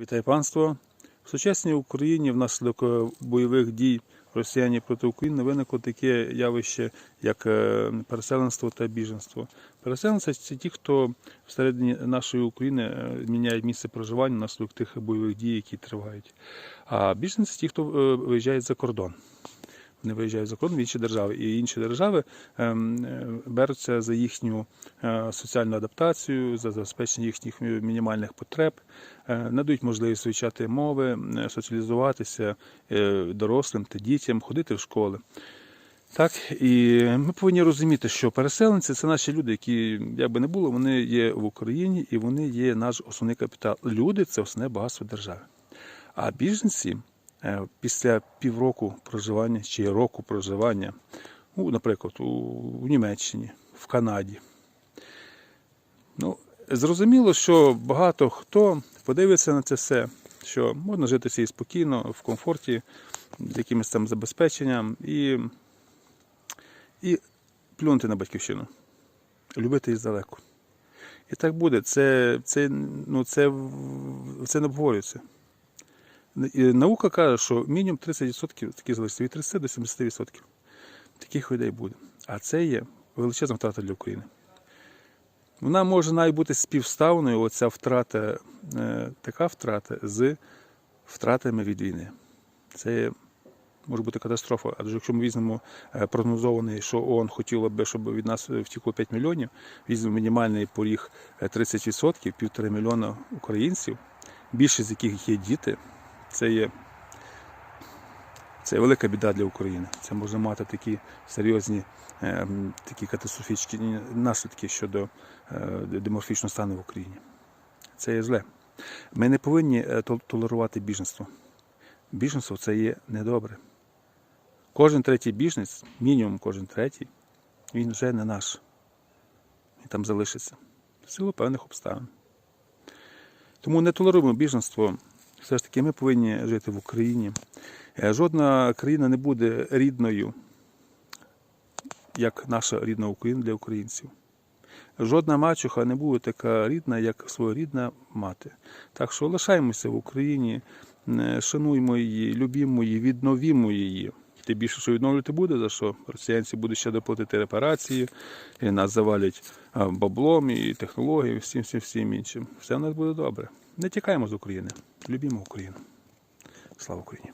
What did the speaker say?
Вітаю панство. В сучасній Україні внаслідок е, бойових дій росіян проти України виникло таке явище, як е, переселенство та біженство. Переселенці це ті, хто всередині нашої України міняє міняють місце проживання внаслідок тих бойових дій, які тривають. А біженці ті, хто е, виїжджають за кордон. Вони виїжджають за кордон в інші держави, і інші держави ем, е, беруться за їхню е, соціальну адаптацію, за забезпечення їхніх мінімальних потреб, е, надають можливість вивчати мови, соціалізуватися дорослим та дітям, ходити в школи. Так, і ми повинні розуміти, що переселенці це наші люди, які, як би не було, вони є в Україні і вони є наш основний капітал. Люди це основне багатство держави. А біженці після півроку проживання чи року проживання, ну, наприклад, у, Німеччині, в Канаді. Ну, зрозуміло, що багато хто подивиться на це все, що можна жити собі спокійно, в комфорті, з якимось там забезпеченням і, і плюнути на батьківщину, любити її здалеку. І так буде. Це, це, ну, це, це не обговорюється. Наука каже, що мінімум 30% такі залишиться від 30 до 70%. Таких людей буде. А це є величезна втрата для України. Вона може навіть бути співставною, оця втрата, е, така втрата з втратами від війни. Це може бути катастрофа. Адже якщо ми візьмемо е, прогнозований, що ООН хотіло би, щоб від нас втекло 5 мільйонів, візьмемо мінімальний поріг е, 30%, півтора мільйона українців, більшість з яких є діти, це є це велика біда для України. Це може мати такі серйозні, е, такі катастрофічні наслідки щодо е, демографічного стану в Україні. Це є зле. Ми не повинні е, толерувати біженство. Біженство це є недобре. Кожен третій біженець, мінімум кожен третій, він вже не наш. Він там залишиться. В силу певних обставин. Тому не толеруємо біженство. Все ж таки, ми повинні жити в Україні. Е, Жодна країна не буде рідною, як наша рідна Україна для українців. Жодна мачуха не буде така рідна, як своєрідна мати. Так що лишаємося в Україні, е, шануймо її, любімо її, відновімо її. Тим більше, що відновлювати буде, за що росіянці будуть ще доплатити репарації, і нас завалять баблом і технологіями, всім, всім, всім іншим. Все в нас буде добре. Не тікаємо з України, любімо Україну. Слава Україні!